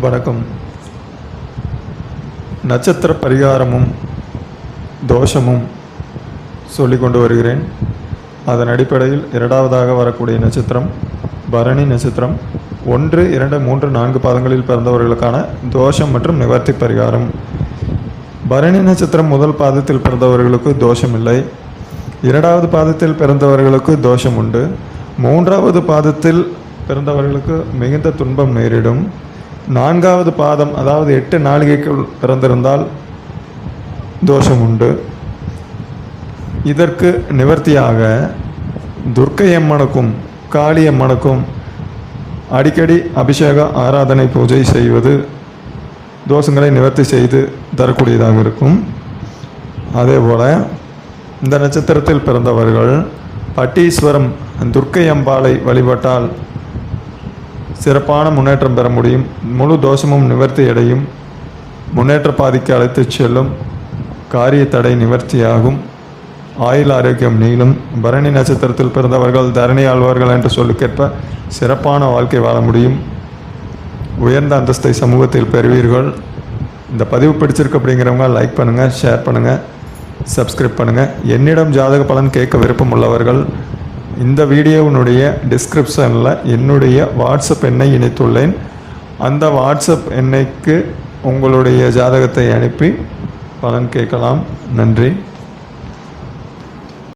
வணக்கம். நட்சத்திர பரிகாரமும் தோஷமும் சொல்லி கொண்டு வருகிறேன். அதன் அடிப்படையில் இரண்டாவதாக வரக்கூடிய நட்சத்திரம் பரணி நட்சத்திரம். ஒன்று இரண்டு மூன்று நான்கு பாதங்களில் பிறந்தவர்களுக்கான தோஷம் மற்றும் நிவர்த்தி பரிகாரம். பரணி நட்சத்திரம் முதல் பாதத்தில் பிறந்தவர்களுக்கு தோஷம் இல்லை இரண்டாவது பாதத்தில் பிறந்தவர்களுக்கு தோஷம் உண்டு. மூன்றாவது பாதத்தில் பிறந்தவர்களுக்கு மிகுந்த துன்பம் நேரிடும். நான்காவது பாதம் அதாவது எட்டு நாளிகைக்குள் பிறந்திருந்தால் தோஷம் உண்டு இதற்கு நிவர்த்தியாக துர்க்கை அம்மனுக்கும் அடிக்கடி அபிஷேக ஆராதனை பூஜை செய்வது தோஷங்களை நிவர்த்தி செய்து தரக்கூடியதாக இருக்கும். அதே போல் இந்த நட்சத்திரத்தில் பிறந்தவர்கள் பட்டீஸ்வரம் துர்க்கை அம்பாளை வழிபட்டால் சிறப்பான முன்னேற்றம் பெற முடியும். முழு தோஷமும் நிவர்த்தி அடையும். முன்னேற்ற பாதிக்கு அழைத்துச் செல்லும். காரிய தடை நிவர்த்தியாகும். ஆயுள் ஆரோக்கியம் நீளும். பரணி நட்சத்திரத்தில் பிறந்தவர்கள் தரணி ஆழ்வார்கள் என்று சொல்லுக்கேற்ப சிறப்பான வாழ்க்கை வாழ முடியும். உயர்ந்த அந்தஸ்தை சமூகத்தில் பெறுவீர்கள். இந்த பதிவு பிடிச்சிருக்கு அப்படிங்கிறவங்க லைக் பண்ணுங்கள் ஷேர் பண்ணுங்கள் சப்ஸ்கிரைப் பண்ணுங்கள் என்னிடம் ஜாதக பலன் கேட்க விருப்பம் உள்ளவர்கள் இந்த வீடியோவினுடைய டிஸ்கிரிப்ஷனில் என்னுடைய வாட்ஸ்அப் எண்ணை இணைத்துள்ளேன். அந்த வாட்ஸ்அப் எண்ணைக்கு உங்களுடைய ஜாதகத்தை அனுப்பி பலன் கேட்கலாம். நன்றி.